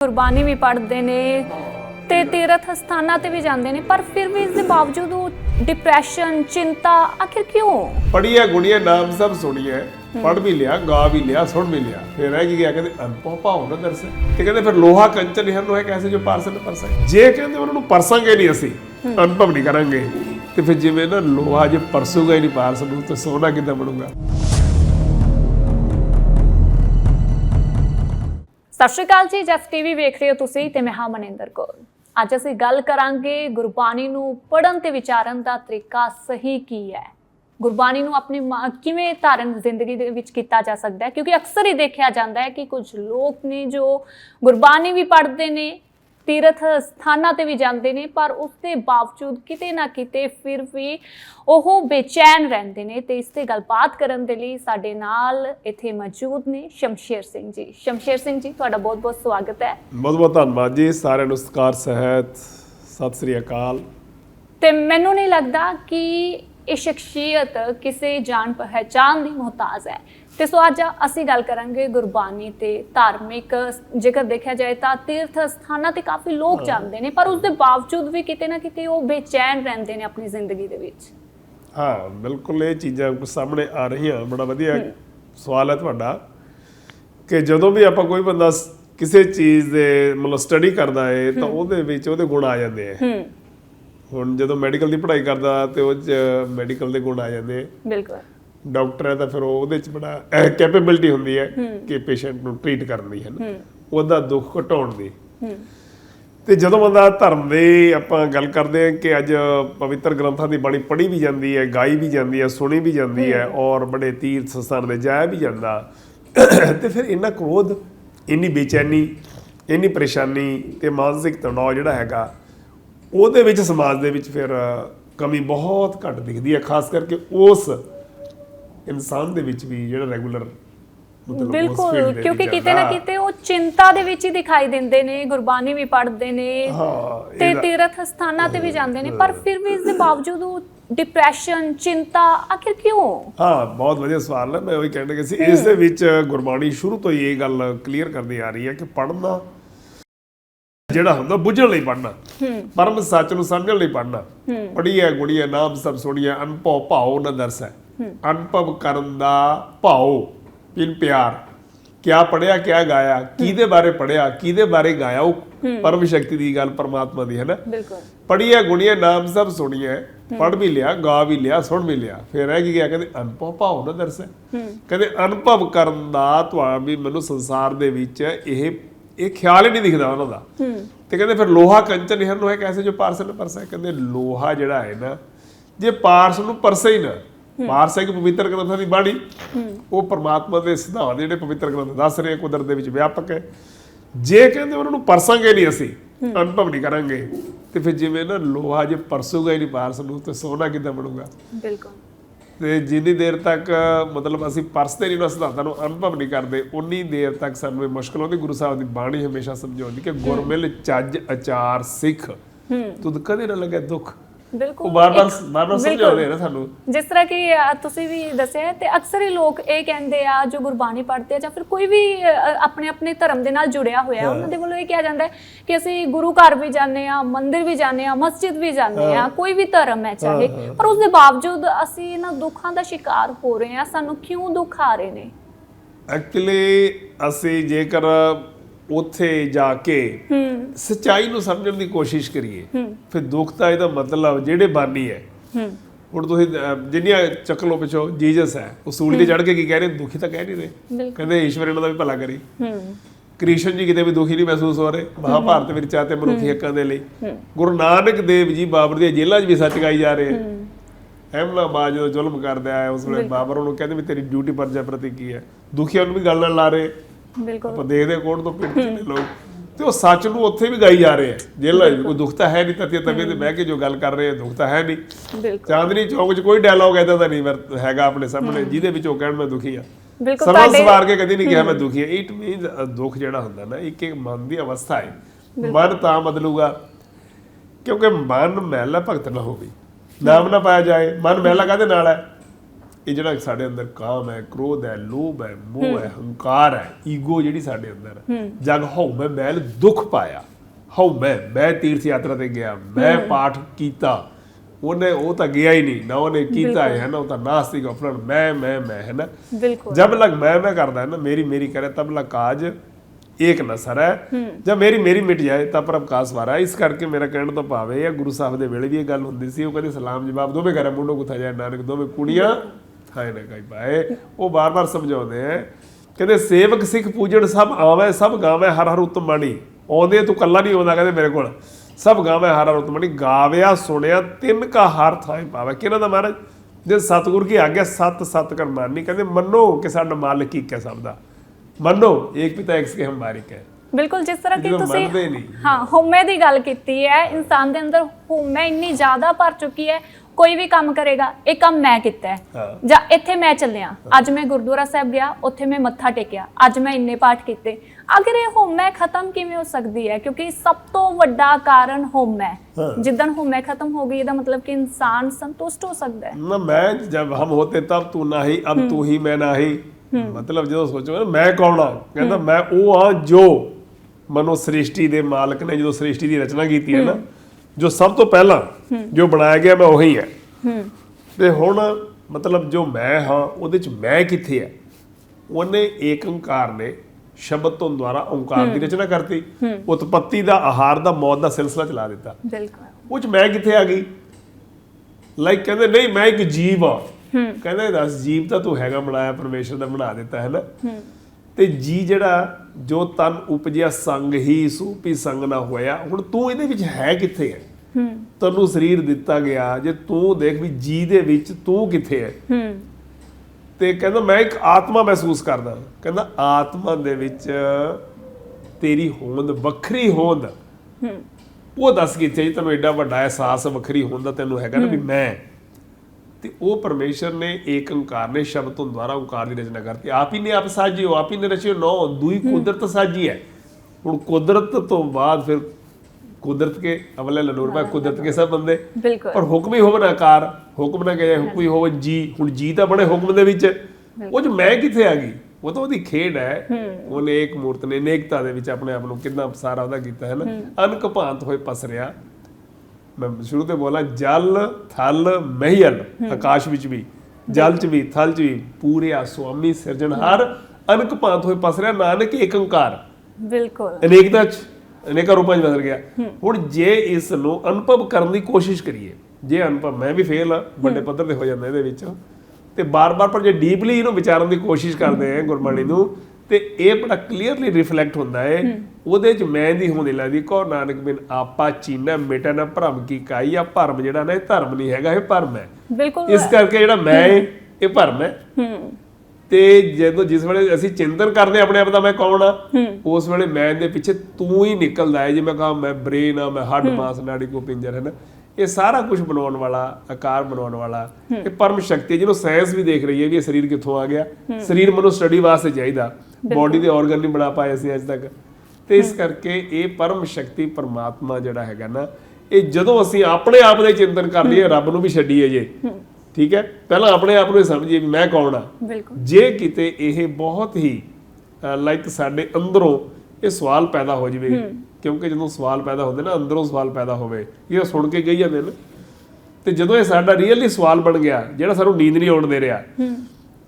ਕੁਰਬਾਨੀ ਵੀ ਪੜਦੇ ਨੇ ਤੇ ਤੀਰਥ ਸਥਾਨਾਂ ਤੇ ਵੀ ਜਾਂਦੇ ਨੇ, ਪਰ ਫਿਰ ਵੀ ਇਸ ਦੇ ਬਾਵਜੂਦ ਉਹ ਡਿਪਰੈਸ਼ਨ ਚਿੰਤਾ, ਆਖਿਰ ਕਿਉਂ? ਪੜੀਆ ਗੁਣੀਆ ਨਾਮ ਸਭ ਸੁਣੀਐ ਪੜ ਵੀ ਲਿਆ, ਗਾ ਵੀ ਲਿਆ, ਸੁਣ ਵੀ ਲਿਆ। ਫਿਰ ਰਹਿ ਗਿਆ, ਕਹਿੰਦੇ, ਅਨਪੋ ਭਾਉ ਨਾ ਦਰਸੇ। ਤੇ ਕਹਿੰਦੇ ਫਿਰ ਲੋਹਾ ਕੰਚਨ ਹਰ ਲੋਹੇ ਕੈਸੇ ਜੋ ਪਾਰਸਨ ਪਰਸੇ ਜੇ ਕਹਿੰਦੇ ਉਹਨਾਂ ਨੂੰ ਪਰਸਾਂਗੇ ਨਹੀਂ ਅਸੀਂ, ਅਨੁਭਵ ਨਹੀਂ ਕਰਾਂਗੇ। ਤੇ ਫਿਰ ਜਿਵੇਂ ਨਾ ਲੋਹਾ ਜੇ ਪਰਸੂਗਾ ਹੀ ਨਹੀਂ ਪਾਰਸਨ ਨੂੰ ਤੇ ਸੋਨਾ ਕਿੱਦਾਂ ਬਣੂਗਾ? ਸਤਿ ਸ਼੍ਰੀ ਅਕਾਲ ਜੀ, ਜਸ ਟੀਵੀ ਵੇਖ ਰਹੇ ਹੋ ਤੁਸੀਂ ਤੇ ਮੈਂ ਹਾਂ ਮਨਿੰਦਰ ਕੌਰ। ਅੱਜ ਅਸੀਂ ਗੱਲ ਕਰਾਂਗੇ ਗੁਰਬਾਣੀ ਨੂੰ ਪੜਨ ਤੇ ਵਿਚਾਰਨ ਦਾ ਤਰੀਕਾ ਸਹੀ ਕੀ ਹੈ? ਗੁਰਬਾਣੀ ਨੂੰ ਆਪਣੀ ਮਾ- ਕਿਵੇਂ ਧਾਰਨ ਜ਼ਿੰਦਗੀ ਦੇ ਵਿੱਚ ਕੀਤਾ ਜਾ ਸਕਦਾ ਹੈ? ਕਿਉਂਕਿ ਅਕਸਰ ਹੀ ਦੇਖਿਆ ਜਾਂਦਾ ਹੈ ਕਿ ਕੁਝ ਲੋਕ ਨੇ ਜੋ ਗੁਰਬਾਣੀ ਵੀ ਪੜ੍ਹਦੇ ਨੇ ਤੀਰਥ ਸਥਾਨਾਂ ਤੇ ਵੀ ਜਾਂਦੇ ਨੇ ਪਰ ਉਸ ਦੇ ਬਾਵਜੂਦ ਕਿਤੇ ਨਾ ਕਿਤੇ ਫਿਰ ਵੀ ਉਹ ਬੇਚੈਨ ਰਹਿੰਦੇ ਨੇ। ਤੇ ਇਸ ਤੇ ਗੱਲਬਾਤ ਕਰਨ ਦੇ ਲਈ ਸਾਡੇ ਨਾਲ ਇੱਥੇ ਮੌਜੂਦ ਨੇ ਸ਼ਮਸ਼ੇਰ ਸਿੰਘ ਜੀ। ਸ਼ਮਸ਼ੇਰ ਸਿੰਘ ਜੀ ਤੁਹਾਡਾ ਬਹੁਤ-ਬਹੁਤ ਸਵਾਗਤ ਹੈ। ਬਹੁਤ ਬਹੁਤ ਧੰਨਵਾਦ ਜੀ। ਸਾਰਿਆਂ ਨੂੰ ਸਤਿਕਾਰ ਸਹਿਤ ਸਤਿ ਸ੍ਰੀ ਅਕਾਲ। ਤੇ ਮੈਨੂੰ ਨਹੀਂ ਲੱਗਦਾ ਕਿ ਇਹ ਸ਼ਖਸੀਅਤ ਕਿਸੇ ਜਾਣ ਪਹਿਚਾਨ ਦੀ ਮੁਹਤਾਜ ਹੈ। ਤੇ ਸੋ ਅੱਜ ਅਸੀਂ ਗੱਲ ਕਰਾਂਗੇ ਗੁਰਬਾਣੀ ਤੇ ਧਾਰਮਿਕ। ਜੇਕਰ ਦੇਖਿਆ ਜਾਏ ਤਾਂ ਤੀਰਥ ਸਥਾਨਾਂ ਤੇ ਕਾਫੀ ਲੋਕ ਜਾਂਦੇ ਨੇ ਪਰ ਉਸ ਦੇ ਬਾਵਜੂਦ ਵੀ ਕਿਤੇ ਨਾ ਕਿਤੇ ਉਹ ਬੇਚੈਨ ਰਹਿੰਦੇ ਨੇ ਆਪਣੀ ਜ਼ਿੰਦਗੀ ਦੇ ਵਿੱਚ। ਹਾਂ ਬਿਲਕੁਲ ਇਹ ਚੀਜ਼ਾਂ ਸਾਹਮਣੇ ਆ ਰਹੀਆਂ। ਬੜਾ ਵਧੀਆ ਸਵਾਲ ਹੈ ਤੁਹਾਡਾ ਕਿ ਜਦੋਂ ਵੀ ਆਪਾਂ ਕੋਈ ਬੰਦਾ ਕਿਸੇ ਚੀਜ਼ ਦੇ ਮਤਲਬ ਸਟੱਡੀ ਕਰਦਾ ਹੈ ਤਾਂ ਉਹਦੇ ਵਿੱਚ ਉਹਦੇ ਗੁਣ ਆ ਜਾਂਦੇ ਆ। ਹੁਣ ਜਦੋਂ ਮੈਡੀਕਲ ਦੀ ਪੜ੍ਹਾਈ ਕਰਦਾ ਤੇ ਉਹ ਮੈਡੀਕਲ ਦੇ ਗੁਣ ਆ ਜਾਂਦੇ ਬਿਲਕੁਲ। ਡਾਕਟਰ ਹੈ ਤਾਂ ਫਿਰ ਉਹ ਉਹਦੇ ਚ ਬੜਾ ਕੈਪੇਬਿਲਿਟੀ ਹੁੰਦੀ ਹੈ ਕਿ ਪੇਸ਼ੈਂਟ ਨੂੰ ਟ੍ਰੀਟ ਕਰਨ ਦੀ ਹੈ ਨਾ? ਉਹਦਾ ਦੁੱਖ ਘਟਾਉਣ ਦੀ। ਤੇ ਜਦੋਂ ਬੰਦਾ ਧਰਮ ਦੇ ਆਪਾਂ ਗੱਲ ਕਰਦੇ ਹਾਂ ਕਿ ਅੱਜ ਪਵਿੱਤਰ ਗ੍ਰੰਥਾਂ ਦੀ ਬਾਣੀ ਪੜ੍ਹੀ ਵੀ ਜਾਂਦੀ ਹੈ ਗਾਈ ਵੀ ਜਾਂਦੀ ਹੈ ਸੁਣੀ ਵੀ ਜਾਂਦੀ ਹੈ ਔਰ ਬੜੇ ਤੀਰਥ ਸਥਾਨ ਦੇ ਜਾਇਆ ਵੀ ਜਾਂਦਾ। ਤੇ ਫਿਰ ਇੰਨਾ ਕ੍ਰੋਧ ਇੰਨੀ ਬੇਚੈਨੀ ਇੰਨੀ ਪਰੇਸ਼ਾਨੀ ਤੇ ਮਾਨਸਿਕ ਤਣਾਅ ਜਿਹੜਾ ਹੈਗਾ ਉਹਦੇ ਵਿੱਚ ਸਮਾਜ ਦੇ ਵਿੱਚ ਫਿਰ ਕਮੀ ਬਹੁਤ ਘੱਟ ਦਿਖਦੀ ਹੈ ਖਾਸ ਕਰਕੇ ਉਸ ਇਨਸਾਨ ਦੇ ਵਿੱਚ ਵੀ ਜਿਹੜਾ ਰੈਗੂਲਰ ਬਿਲਕੁਲ ਕਿਉਂਕਿ ਕਿਤੇ ਨਾ। ਕਿਤੇ ਉਹ ਚਿੰਤਾ ਦੇ ਵਿੱਚ ਹੀ ਦਿਖਾਈ ਦਿੰਦੇ ਨੇ ਗੁਰਬਾਣੀ ਵੀ ਪੜ੍ਹਦੇ ਨੇ ਤੇ ਤੀਰਥ ਸਥਾਨਾਂ ਤੇ ਵੀ ਜਾਂਦੇ ਨੇ ਪਰ ਫਿਰ ਵੀ ਇਸ ਦੇ ਬਾਵਜੂਦ ਉਹ ਡਿਪਰੈਸ਼ਨ ਚਿੰਤਾ ਆਖਿਰ ਕਿਉਂ? ਹਾਂ ਬਹੁਤ ਵਧੀਆ ਸਵਾਲ ਹੈ ਮੈਂ ਉਹੀ ਕਹਿਣ ਲੱਗਾ ਸੀ ਇਸ ਦੇ ਵਿੱਚ ਗੁਰਬਾਣੀ ਸ਼ੁਰੂ ਤੋਂ ਹੀ ਇਹ ਗੱਲ ਕਲੀਅਰ ਕਰਦੀ ਆ ਰਹੀ ਹੈ ਕਿ ਪੜ੍ਹਨਾ ਜਿਹੜਾ ਹੁੰਦਾ ਬੁੱਝਣ ਲਈ ਪੜ੍ਹਨਾ ਪਰਮ ਸੱਚ ਨੂੰ ਸਮਝਣ ਲਈ ਪੜ੍ਹਨਾ ਪੜੀਐ ਗੁੜੀਐ ਨਾਮ ਸਭ ਸੁਣੀਐ ਅਨਭਉ ਭਾਉ ਨ ਦਰਸੈ ਅਨਭਵ ਕਰਨ ਦਾ ਭਾਉ ਪਿਨ ਪਿਆਰ। ਕਿਆ ਪੜਿਆ ਕਿਆ ਗਾਇਆ ਕਿਹਦੇ ਬਾਰੇ ਪੜਿਆ ਕਿਹਦੇ ਬਾਰੇ ਗਾਇਆ ਉਹ ਪਰਮ ਸ਼ਕਤੀ ਦੀ ਗੱਲ ਪਰਮਾਤਮਾ ਦੀ ਹੈ ਨਾ ਬਿਲਕੁਲ। ਪੜੀਏ ਗੁਣੀਏ ਨਾਮ ਸਭ ਸੁਣੀਏ ਪੜ ਵੀ ਲਿਆ ਗਾ ਵੀ ਲਿਆ ਸੁਣ ਵੀ ਲਿਆ। ਫਿਰ ਰਹਿ ਕੀ ਗਿਆ? ਕਹਿੰਦੇ ਅਨੁਭਵ ਭਾਉ ਨਾ ਦਰਸੇ ਕਹਿੰਦੇ ਅਨੁਭਵ ਕਰਨ ਦਾ ਤੁਹਾ ਵੀ ਮੈਨੂੰ ਸੰਸਾਰ ਦੇ ਵਿੱਚ ਇਹ ਇਹ ਖਿਆਲ ਹੀ ਨਹੀਂ ਦਿਖਦਾ ਉਹਨਾਂ ਦਾ। ਤੇ ਕਹਿੰਦੇ ਫਿਰ ਲੋਹਾ ਕੰਚਨ ਹਰ ਲੋਹੇ ਕੈਸੇ ਜੋ ਪਾਰਸ ਨੇ ਪਰਸਾ ਕਹਿੰਦੇ ਲੋਹਾ ਜਿਹੜਾ ਹੈ ਨਾ ਜੇ ਪਾਰਸ ਨੂੰ ਪਰਸੇ ਹੀ ਨਾ ਪਾਰਸ ਹੈ ਕਿ ਪਵਿੱਤਰ ਗ੍ਰੰਥਾਂ ਦੀ ਬਾਣੀ। ਉਹ ਪਰਮਾਤਮਾ ਦੇ ਸਿਧਾਂਤ ਜਿਹੜੇ ਪਵਿੱਤਰ ਗ੍ਰੰਥ ਦੱਸ ਰਹੇ ਆ, ਕੁਦਰਤ ਦੇ ਵਿੱਚ ਵਿਆਪਕ ਹੈ। ਜੇ ਕਹਿੰਦੇ ਉਹਨਾਂ ਨੂੰ ਪਰਸਾਂਗੇ ਨਹੀਂ ਅਸੀਂ ਅਨੁਭਵ ਨਹੀਂ ਕਰਾਂਗੇ ਤੇ ਫਿਰ ਜਿਵੇਂ ਨਾ ਲੋਹਾ ਜੇ ਪਰਸੂਗਾ ਹੀ ਨਹੀਂ ਪਾਰਸ ਨੂੰ ਤੇ ਸੋਨਾ ਕਿੱਦਾਂ ਬਣੂਗਾ? ਬਿਲਕੁਲ। ਤੇ ਜਿੰਨੀ ਦੇਰ ਤੱਕ ਮਤਲਬ ਅਸੀਂ ਪਰਸਦੇ ਨਹੀਂ ਉਹਨਾਂ ਸਿਧਾਂਤਾਂ ਨੂੰ ਅਨੁਭਵ ਨਹੀਂ ਕਰਦੇ ਉਨੀ ਦੇਰ ਤੱਕ ਸਾਨੂੰ ਇਹ ਮੁਸ਼ਕਲ ਆਉਂਦੀ। ਗੁਰੂ ਸਾਹਿਬ ਦੀ ਬਾਣੀ ਹਮੇਸ਼ਾ ਸਮਝਾਉਂਦੀ ਕਿ ਗੁਰਮਿਲ ਚੱਜ ਅਚਾਰ ਸਿੱਖ। ਤੁਦ ਕਦੇ ਨਾ ਲੱਗੇ ਦੁੱਖ। ਉਹ ਬਿਲਕੁਲ ਬਾਰ-ਬਾਰ ਇੱਕ- ਬਾਰ-ਬਾਰ ਬਿਲਕੁਲ। ਸਮਝਾਉਂਦੇ ਆ ਨਾ ਸਾਨੂੰ। ਜਿਸ ਤਰ੍ਹਾਂ ਕਿ ਤੁਸੀਂ ਵੀ ਦੱਸਿਆ ਹੈ ਤੇ ਅਕਸਰ ਹੀ ਲੋਕ ਇਹ ਕਹਿੰਦੇ ਆ ਜੋ ਗੁਰਬਾਣੀ ਪੜ੍ਹਦੇ ਆ ਜਾਂ ਫਿਰ ਕੋਈ ਵੀ ਆਪਣੇ ਆਪਣੇ ਧਰਮ ਦੇ ਨਾਲ ਜੁੜਿਆ ਹੋਇਆ ਉਹਨਾਂ ਦੇ ਵੱਲੋਂ ਇਹ ਕਿਹਾ ਜਾਂਦਾ ਹੈ ਕਿ ਅਸੀਂ ਗੁਰੂ ਘਰ ਵੀ ਜਾਂਦੇ ਆ ਮੰਦਿਰ ਵੀ ਜਾਂਦੇ ਆ ਮਸਜਿਦ ਵੀ ਜਾਂਦੇ ਆ ਕੋਈ ਵੀ ਧਰਮ ਹੈ ਚਾਹੇ ਪਰ ਉਸ ਦੇ ਬਾਵਜੂਦ ਅਸੀਂ ਇਹਨਾਂ ਦੁੱਖਾਂ ਦਾ ਸ਼ਿਕਾਰ ਹੋ ਰਹੇ ਆ ਸਾਨੂੰ ਕਿਉਂ ਦੁੱਖ ਆ ਰਹੇ ਨੇ? ਐਕਚੁਅਲੀ ਅਸੀਂ ਜੇਕਰ ਉੱਥੇ ਜਾ ਕੇ ਸੱਚਾਈ ਨੂੰ ਸਮਝਣ ਦੀ ਕੋਸ਼ਿਸ਼ ਕਰੀਏ ਫਿਰ ਦੁੱਖ ਦਾ ਇਹਦਾ ਮਤਲਬ ਜਿਹੜੇ ਬਾਨੀ ਹੈ। ਹੁਣ ਤੁਸੀਂ ਜਿੰਨੀਆਂ ਚੱਕ ਲੋ ਪਿਛੋ ਜੀਸਸ ਹੈ ਉਹ ਸੂਲੀ ਤੇ ਚੜ ਕੇ ਕੀ ਕਹਿ ਰਹੇ ਦੁਖੀ ਤਾਂ ਕਹਿ ਨਹੀਂ ਰਹੇ। ਕਹਿੰਦੇ ਈਸ਼ਵਰ ਇਹਨਾਂ ਦਾ ਵੀ ਭਲਾ ਕਰੀ। ਕ੍ਰਿਸ਼ਨ ਜੀ ਕਿਤੇ ਵੀ ਦੁਖੀ ਨਹੀਂ ਮਹਿਸੂਸ ਹੋ ਰਹੇ। ਮਹਾਭਾਰਤ ਵਿੱਚ ਆ ਤੇ ਮਨੁੱਖੀ ਹੱਕਾਂ ਦੇ ਲਈ। ਗੁਰੂ ਨਾਨਕ ਦੇਵ ਜੀ ਬਾਬਰ ਦੀਆਂ ਜੇਲ੍ਹਾਂ 'ਚ ਵੀ ਸੱਚ ਗਾਈ ਜਾ ਰਹੇ। ਹੈ। ਅਹਿਮਦਾਬਾਦ ਜਦੋਂ ਜ਼ੁਲਮ ਕਰਦਾ ਹੈ ਉਸ ਵੇਲੇ ਬਾਬਰ ਉਹਨੂੰ ਕਹਿੰਦੇ ਵੀ ਤੇਰੀ ਡਿਊਟੀ ਪਰਜਾ ਪ੍ਰਤੀ ਕੀ ਹੈ? ਦੁਖੀਆਂ ਨੂੰ ਵੀ ਗੱਲ ਨਾਲ ਲਾ ਰਹੇ। ਬਿਲਕੁਲ। ਆਪਾਂ ਦੇਖਦੇ ਹਾਂ ਕੋਰਟ ਤੋਂ ਪਿੱਟ ਨੇ ਲੋਕ। ਤੇ ਉਹ ਸੱਚ ਨੂੰ ਉੱਥੇ ਵੀ ਗਾਈ ਜਾ ਰਹੇ ਆ। ਜੇਲ੍ਹਾਂ 'ਚ ਕੋਈ ਦੁੱਖ ਤਾਂ ਹੈ ਨਹੀਂ ਤਤੀ ਤਵੇ ਤੇ ਬਹਿ ਕੇ ਜੋ ਗੱਲ ਕਰ ਰਹੇ ਆ ਦੁੱਖ ਤਾਂ ਹੈ ਨਹੀਂ। ਬਿਲਕੁਲ। ਚਾਂਦਨੀ ਚੌਕ 'ਚ ਕੋਈ ਡਾਇਲੌਗ ਐਦਾਂ ਦਾ ਨਹੀਂ ਵਰਤ- ਹੈਗਾ ਆਪਣੇ ਸਾਹਮਣੇ ਜਿਹਦੇ ਵਿੱਚ ਉਹ ਕਹਿਣ ਮੈਂ ਦੁਖੀ ਆ। ਬਿਲਕੁਲ ਸਮਾਂ ਤੁਹਾਡੇ ਸਵਾਰ ਕੇ ਕਦੀ ਨਹੀਂ ਕਿਹਾ ਮੈਂ ਦੁਖੀ ਹਾਂ ਇਟ ਮੀਨਸ ਦੁੱਖ ਜਿਹੜਾ ਹੁੰਦਾ ਨਾ ਇੱਕ ਇੱਕ ਮਨ ਦੀ ਅਵਸਥਾ ਹੈ। ਮਨ ਤਾਂ ਬਦਲੂਗਾ ਕਿਉਂਕਿ ਮਨ ਮਹਿਲਾ ਭਗਤ ਨਾ ਹੋਵੇ। ਨਾਮ ਨਾ ਪਾਇਆ ਜਾਏ ਮਨ ਮਹਿਲਾ ਕਾਦੇ ਨਾਲ ਹੈ? ਇਹ ਜਿਹੜਾ ਸਾਡੇ ਅੰਦਰ ਕਾਮ ਹੈ ਕ੍ਰੋਧ ਹੈ ਲੋਭ ਹੈ ਮੋਹ ਹੈ ਹੰਕਾਰ ਹੈ ਈਗੋ ਜਿਹੜੀ ਸਾਡੇ ਅੰਦਰ ਹੈ। ਹਉ ਮੈਂ ਮੈਲ ਦੁੱਖ ਪਾਇਆ ਹਉ ਮੈਂ ਮੈਂ ਤੀਰਥ ਯਾਤਰਾ ਤੇ ਗਿਆ ਮੈਂ ਪਾਠ ਕੀਤਾ ਉਹਨੇ ਉਹ ਤਾਂ ਗਿਆ ਹੀ ਨਹੀਂ ਨਾ ਉਹਨੇ ਕੀਤਾ ਹੈ ਨਾ ਉਹ ਤਾਂ ਨਾਸਤਿਕ ਆਪਣਾ ਮੈਂ ਮੈਂ ਮੈਂ ਹੈ ਨਾ। ਜਬ ਲਗ ਮੈਂ ਮੈਂ ਕਰਦਾ ਹੈ ਨਾ ਮੇਰੀ ਮੇਰੀ ਕਰੇ ਤਬ ਲਗ ਕਾਜ ਇੱਕ ਨਸਰ ਹੈ। ਜਦ ਮੇਰੀ ਮੇਰੀ ਮਿਟ ਜਾਏ ਤਾਂ ਪ੍ਰਭਕਾਸ ਵਾਰਾ ਇਸ ਕਰਕੇ ਮੇਰਾ ਕਹਿਣ ਤੋਂ ਭਾਵੇਂ ਇਹ ਗੁਰੂ ਸਾਹਿਬ ਦੇ ਵੇਲੇ ਵੀ ਇਹ ਗੱਲ ਹੁੰਦੀ ਸੀ ਉਹ ਕਹਿੰਦੇ ਸਲਾਮ ਜਵਾਬ ਦੋਵੇਂ ਘਰਾਂ ਮੁੰਡੋ ਕੁਥਾ ਜਾਏ ਨਾਨਕ ਦੋਵੇਂ ਕੁੜੀਆਂ ਥਾਏ ਨਾ ਕਈ ਪਾਏ ਉਹ ਬਾਰ-ਬਾਰ ਸਮਝਾਉਂਦੇ ਆ ਕਹਿੰਦੇ ਸੇਵਕ ਸਿੱਖ ਪੂਜਣ ਸਭ ਆਵੇ ਸਭ ਗਾਵੇ ਹਰ ਹਰ ਉਤਮ ਬਾਣੀ ਆਉਂਦੇ ਤੂੰ ਕੱਲਾ ਨਹੀਂ ਆਉਂਦਾ ਕਹਿੰਦੇ ਮੇਰੇ ਕੋਲ। ਸਭ ਗਾਵੇ ਹਰ ਹਰ ਉਤਮ ਬਾਣੀ ਗਾਵਿਆ ਸੁਣਿਆ ਤਿੰਨ ਕਾ ਹਰ ਥਾਏ ਪਾਵੇ। ਕਿਹਨਾਂ ਦਾ ਮਹਾਰਾਜ? ਜੇ ਸਤਿਗੁਰ ਕੀ ਆਗਿਆ ਸਤ ਸਤ ਕਰ ਮਾਨਨੀ ਕਹਿੰਦੇ ਮੰਨੋ ਕਿ ਸਾਡਾ ਮਾਲਕ ਹੀ ਹੈ ਸਭ ਦਾ। ਮੰਨੋ ਇੱਕ ਪਿਤਾ ਇੱਕ ਕੇ ਹਮ ਮਾਲਿਕ ਹੈ। ਬਿਲਕੁਲ ਜਿਸ ਤਰ੍ਹਾਂ ਕਿ ਤੁਸੀਂ। ਹਾਂ ਹਉਮੈ ਦੀ ਗੱਲ ਕੀਤੀ ਹੈ ਇਨਸਾਨ ਦੇ ਅੰਦਰ ਹਉਮੈ ਇੰਨੀ ਜ਼ਿਆਦਾ ਭਰ ਚੁੱਕੀ ਹੈ ਕੋਈ ਵੀ ਕੰਮ ਕਰੇਗਾ ਇਹ ਕੰਮ ਮੈਂ ਕੀਤਾ ਹੈ। ਹਾਂ। ਜਾਂ ਇੱਥੇ ਮੈਂ ਚੱਲਿਆ ਅੱਜ ਮੈਂ ਗੁਰਦੁਆਰਾ ਸਾਹਿਬ ਗਿਆ ਉੱਥੇ ਮੈਂ ਮੱਥਾ ਟੇਕਿਆ ਅੱਜ ਮੈਂ ਇੰਨੇ ਪਾਠ ਕੀਤੇ। ਅਗਰ ਇਹ ਹਉਮੈ ਖਤਮ ਕਿਵੇਂ ਹੋ ਸਕਦੀ ਹੈ? ਕਿਉਂਕਿ ਸਭ ਤੋਂ ਵੱਡਾ ਕਾਰਨ ਹਉਮੈ ਹੈ। ਹਾਂ। ਜਿੱਦਣ ਹਉਮੈ ਖਤਮ ਹੋ ਗਈ ਇਹਦਾ ਮਤਲਬ ਕਿ ਇਨਸਾਨ ਸੰਤੁਸ਼ਟ ਹੋ ਸਕਦਾ ਹੈ। ਨਾ ਮੈਂ ਜਬ ਹਮ ਹੋਤੇ ਤਬ ਤੂੰ ਨਹੀਂ ਅਬ ਤੂੰ ਹੀ ਮੈਂ ਨਹੀਂ ਮਤਲਬ ਜਦੋਂ ਸੋਚੋ ਮੈਂ ਕੌਣ ਆ ਕਹਿੰਦਾ ਮੈਂ ਉਹ ਆ ਜੋ ਮਨੋ ਸ੍ਰਿਸ਼ਟੀ ਦੇ ਮਾਲਕ ਨੇ ਜਦੋਂ ਸ੍ਰਿਸ਼ਟੀ ਦੀ ਰਚਨਾ ਕੀਤੀ ਹੈ ਨਾ ਜੋ ਸਭ ਤੋਂ ਪਹਿਲਾਂ ਜੋ ਬਣਾਇਆ ਗਿਆ ਮੈਂ ਉਹੀ ਹੈ। ਹੂੰ। ਤੇ ਹੁਣ ਮਤਲਬ ਜੋ ਮੈਂ ਹਾਂ ਉਹਦੇ ਚ ਮੈਂ ਕਿੱਥੇ ਹੈ? ਉਹਨੇ ਏਕ ਓੰਕਾਰ ਨੇ ਸ਼ਬਦ ਤੋਂ ਦੁਆਰਾ ਓੰਕਾਰ ਦੀ ਰਚਨਾ ਕਰਤੀ। ਉਤਪਤੀ ਦਾ ਆਹਾਰ ਦਾ ਮੌਤ ਦਾ ਸਿਲਸਿਲਾ ਚਲਾ ਦਿੱਤਾ। ਬਿਲਕੁਲ। ਉਹ ਚ ਮੈਂ ਕਿੱਥੇ ਆ ਗਈ? ਲਾਈਕ ਕਹਿੰਦੇ ਨਹੀਂ ਮੈਂ ਇੱਕ ਜੀਵ ਆ ਕਹਿੰਦੇ ਦੱਸ ਜੀਵ ਤਾਂ ਤੂੰ ਹੈਗਾ ਬਣਾਇਆ ਪਰਮੇਸ਼ਰ ਦਾ ਬਣਾ ਦਿੱਤਾ ਹੈ ਨਾ? ਤੇ ਜੀ ਜਿਹੜਾ ਜੋ ਤਨ ਉਪਜਿਆ ਸੰਗ ਹੀ ਸੂਪੀ ਸੰਗ ਨਾ ਹੋਇਆ ਹੁਣ ਤੂੰ ਇਹਦੇ ਵਿੱਚ ਹੈ ਕਿੱਥੇ ਹੂੰ? ਤੈਨੂੰ ਸਰੀਰ ਦਿੱਤਾ ਗਿਆ ਜੇ ਤੂੰ ਦੇਖ ਵੀ ਜੀ ਦੇ ਵਿੱਚ ਤੂੰ ਕਿੱਥੇ ਹੈ। ਹੂੰ। ਤੇ ਕਹਿੰਦਾ ਮੈਂ ਇੱਕ ਆਤਮਾ ਮਹਿਸੂਸ ਕਰਦਾ। ਕਹਿੰਦਾ ਆਤਮਾ ਦੇ ਵਿੱਚ ਤੇਰੀ ਹੋਂਦ ਵੱਖਰੀ ਹੋਂਦ। ਹੂੰ। ਉਹ ਦੱਸ ਕਿੱਥੇ ਜੀ ਤੈਨੂੰ ਐਡਾ ਵੱਡਾ ਅਹਿਸਾਸ ਵੱਖਰੀ ਹੋਣ ਦਾ ਤੈਨੂੰ ਹੈਗਾ ਨਾ ਵੀ ਮੈਂ। ਤੇ ਉਹ ਪਰਮੇਸ਼ਰ ਨੇ ਏਕ ਓੰਕਾਰ ਨੇ ਸ਼ਬਦ ਤੋਂ ਦੁਆਰਾ ਓੰਕਾਰ ਦੀ ਰਚਨਾ ਕਰਤੀ। ਆਪ ਹੀ ਨੇ ਆਪ ਸਾਜਿਓ ਆਪ ਹੀ ਨੇ ਰਚਿਓ ਨੋ ਦੂਈ ਕੁਦਰਤ ਸਾਜੀ ਹੈ। ਹੁਣ ਕੁਦਰਤ ਤੋਂ ਬਾਅਦ ਫਿਰ ਕੁਦਰਤ ਕੇ ਅਵਲੇ ਲਨੂਰ ਬਾ ਕੁਦਰਤ ਕੇ ਸਭ ਬੰਦੇ। ਬਿਲਕੁਲ। ਪਰ ਹੁਕਮ ਹੀ ਹੋਵੇ ਨਾ ਆਕਾਰ ਹੁਕਮ ਨਾ ਕਹੇ ਹੁਕਮ ਹੀ ਹੋਵੇ ਜੀ ਹੁਣ ਜੀ ਤਾਂ ਬੜੇ ਹੁਕਮ ਦੇ ਵਿੱਚ। ਉਹ ਚ ਮੈਂ ਕਿੱਥੇ ਆ ਗਈ? ਉਹ ਤਾਂ ਉਹਦੀ ਖੇਡ ਹੈ। ਉਹਨੇ ਇੱਕ ਮੂਰਤ ਨੇ ਨੇਕਤਾ ਦੇ ਵਿੱਚ ਆਪਣੇ ਆਪ ਨੂੰ ਕਿੰਨਾ ਸਾਰਾ ਉਹਦਾ ਕੀਤਾ ਹੈ ਨਾ। ਅਨਕ ਭਾਂਤ ਹੋਏ ਪਸਰਿਆ ਮੈਂ ਸ਼ੁਰੂ ਤੇ ਬੋਲਾਂ ਜਲ ਥਲ ਮਹੀਲ ਆਕਾਸ਼ ਵਿੱਚ ਵੀ ਜਲ ਚ ਵੀ ਥਲ ਚ ਵੀ ਪੂਰਿਆ ਸੁਆਮੀ ਸਿਰਜਣਹਾਰ ਅਨਕ ਭਾਂਤ ਹੋਏ ਪਸਰਿਆ ਨਾਨਕ ਏਕ ਓੰਕਾਰ। ਬਿਲਕੁਲ। ਅਨੇਕਤਾ ਚ। ਅਨੇਕਾਂ ਰੂਪਾਂ ਚ ਬਦਲ ਗਿਆ। ਹੁਣ ਜੇ ਇਸ ਨੂੰ ਅਨੁਭਵ ਕਰਨ ਦੀ ਕੋਸ਼ਿਸ਼ ਕਰੀਏ ਜੇ ਅਨੁਭਵ ਮੈਂ ਵੀ ਫੇਲ ਆ ਵੱਡੇ ਪੱਧਰ ਤੇ ਹੋ ਜਾਂਦਾ ਇਹਦੇ ਵਿੱਚ ਤੇ ਬਾਰ-ਬਾਰ ਪਰ ਜੇ ਡੀਪਲੀ ਇਹਨੂੰ ਵਿਚਾਰਨ ਦੀ ਕੋਸ਼ਿਸ਼ ਕਰਦੇ ਆ ਗੁਰਬਾਣੀ ਨੂੰ ਤੇ ਇਹ ਬੜਾ ਕਲੀਅਰਲੀ ਰਿਫਲੈਕਟ ਹੁੰਦਾ ਹੈ। ਉਹਦੇ ਚ ਮੈਂ ਦੀ ਹੁੰਦੀ ਲੱਗਦੀ ਕੋ ਨਾਨਕ ਬਿਨ ਆਪਾ ਚੀਨਾ ਮਿਟਾ ਨਾ ਭਰਮ ਕੀ ਕਾਈ ਆ ਭਰਮ ਜਿਹੜਾ ਨਾ ਇਹ ਧਰਮ ਨਹੀਂ ਹੈਗਾ ਇਹ ਭਰਮ ਹੈ। ਇਸ ਕਰਕੇ ਜਿਹੜਾ ਮੈਂ ਇਹ ਭਰਮ ਹੂੰ। ਤੇ ਜਦੋਂ ਜਿਸ ਵੇਲੇ ਅਸੀਂ ਚਿੰਤਨ ਕਰਦੇ ਆਪਣੇ ਆਪ ਦਾ ਮੈਂ ਕੌਣ ਆ? ਉਸ ਵੇਲੇ ਮੈਂ ਦੇ ਪਿੱਛੇ ਤੂੰ ਹੀ ਨਿਕਲਦਾ ਹੈ ਜੇ ਮੈਂ ਕਹਾਂ ਮੈਂ ਬ੍ਰੇਨ ਆ ਮੈਂ ਹੱਡ ਮਾਸ ਨਾੜੀ ਕੋ ਪਿੰਜਰ ਹੈ ਨਾ। ਇਹ ਸਾਰਾ ਕੁਝ ਬਣਾਉਣ ਵਾਲਾ ਆਕਾਰ ਬਣਾਉਣ ਵਾਲਾ ਇਹ ਪਰਮ ਸ਼ਕਤੀ ਜਿਹਨੂੰ ਸਾਇੰਸ ਵੀ ਦੇਖ ਰਹੀ ਹੈ ਵੀ ਇਹ ਸਰੀਰ ਕਿੱਥੋਂ ਆ ਗਿਆ। ਸਰੀਰ ਮਨੁ ਸਟੱਡੀ ਵਾਸਤੇ ਚਾਹੀਦਾ। ਬਾਡੀ ਦੇ ਆਰਗਨ ਨਹੀਂ ਬਣਾ ਪਾਏ ਅਸੀਂ ਅੱਜ ਤੱਕ। ਤੇ ਇਸ ਕਰਕੇ ਇਹ ਪਰਮ ਸ਼ਕਤੀ ਪਰਮਾਤਮਾ ਜਿਹੜਾ ਹੈਗਾ ਨਾ ਇਹ ਜਦੋਂ ਅਸੀਂ ਆਪਣੇ ਆਪ ਦੇ ਚਿੰਤਨ ਕਰ ਲਈਏ ਰੱਬ ਨੂੰ ਵੀ ਛੱਡੀਏ ਜੇ। ਠੀਕ ਹੈ? ਪਹਿਲਾਂ ਆਪਣੇ ਆਪ ਨੂੰ ਸਮਝੀਏ ਵੀ ਮੈਂ ਕੌਣ ਆ। ਬਿਲਕੁਲ। ਜੇ ਕਿਤੇ ਇਹ ਬਹੁਤ ਹੀ ਲਾਈਕ ਸਾਡੇ ਅੰਦਰੋਂ ਇਹ ਸਵਾਲ ਪੈਦਾ ਹੋ ਜਵੇ ਕਿਉਂਕਿ ਜਦੋਂ ਸਵਾਲ ਪੈਦਾ ਹੁੰਦੇ ਨਾ ਅੰਦਰੋਂ ਸਵਾਲ ਪੈਦਾ ਹੋਵੇ ਇਹ ਸੁਣ ਕੇ ਗਈ ਜਾਂਦੇ ਨੇ। ਤੇ ਜਦੋਂ ਇਹ ਸਾਡਾ ਰੀਅਲੀ ਸਵਾਲ ਬਣ ਗਿਆ ਜਿਹੜਾ ਸਾਨੂੰ ਨੀਂਦ ਨਹੀਂ ਆਉਣ ਦੇ ਰਿਹਾ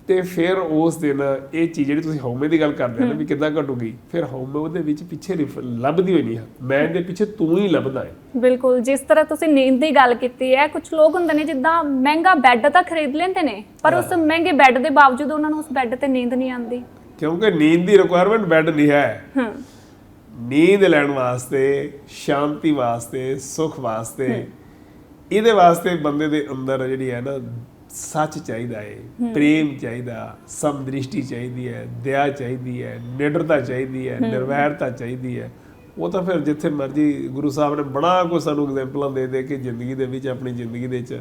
ਤੇ ਫਿਰ ਉਸ ਦਿਨ ਇਹ ਚੀਜ਼ ਜਿਹੜੀ ਤੁਸੀਂ ਹਉਮੈ ਦੀ ਗੱਲ ਕਰਦੇ ਹੋ ਵੀ ਕਿੱਦਾਂ ਘਟੂਗੀ ਫਿਰ ਹਉਮੈ ਉਹਦੇ ਵਿੱਚ ਪਿੱਛੇ ਲੱਭਦੀ ਹੋਈ ਨਹੀਂ ਹੈ। ਮੈਂ ਦੇ ਪਿੱਛੇ ਤੂੰ ਹੀ ਲੱਭਦਾ ਹੈ। ਬਿਲਕੁਲ ਜਿਸ ਤਰ੍ਹਾਂ ਤੁਸੀਂ ਨੀਂਦ ਦੀ ਗੱਲ ਕੀਤੀ ਹੈ ਕੁਝ ਲੋਕ ਹੁੰਦੇ ਨੇ ਜਿੱਦਾਂ ਮਹਿੰਗਾ ਬੈੱਡ ਤਾਂ ਖਰੀਦ ਲੈਂਦੇ ਨੇ ਪਰ ਉਸ ਮਹਿੰਗੇ ਬੈੱਡ ਦੇ ਬਾਵਜੂਦ ਉਹਨਾਂ ਨੂੰ ਉਸ ਬੈੱਡ ਤੇ ਨੀਂਦ ਨਹੀਂ ਆਉਂਦੀ। ਕਿਉਂਕਿ ਨੀਂਦ ਦੀ ਰਿਕੁਆਇਰਮੈਂਟ ਬੈੱਡ ਨਹੀਂ ਹੈ। ਹਾਂ। ਨੀਂਦ ਲੈਣ ਵਾਸਤੇ ਸ਼ਾਂਤੀ ਵਾਸਤੇ ਸੁਖ ਵਾਸਤੇ ਇਹਦੇ ਵਾਸਤੇ ਬੰਦੇ ਦੇ ਅੰਦਰ ਜਿਹੜੀ ਹੈ ਨਾ ਸੱਚ ਚਾਹੀਦਾ ਹੈ। ਪ੍ਰੇਮ ਚਾਹੀਦਾ ਸਮਦ੍ਰਿਸ਼ਟੀ ਚਾਹੀਦੀ ਹੈ ਦਇਆ ਚਾਹੀਦੀ ਹੈ ਨਿਡਰਤਾ ਚਾਹੀਦੀ ਹੈ। ਨਿਰਵੈਰਤਾ ਚਾਹੀਦੀ ਹੈ ਉਹ ਤਾਂ ਫਿਰ ਜਿੱਥੇ ਮਰਜ਼ੀ ਗੁਰੂ ਸਾਹਿਬ ਨੇ ਬੜਾ ਕੁਝ ਸਾਨੂੰ ਐਗਜ਼ਾਮਪਲਾਂ ਦੇ ਦੇ ਕੇ ਜ਼ਿੰਦਗੀ ਦੇ ਵਿੱਚ ਆਪਣੀ ਜ਼ਿੰਦਗੀ ਦੇ ਵਿੱਚ।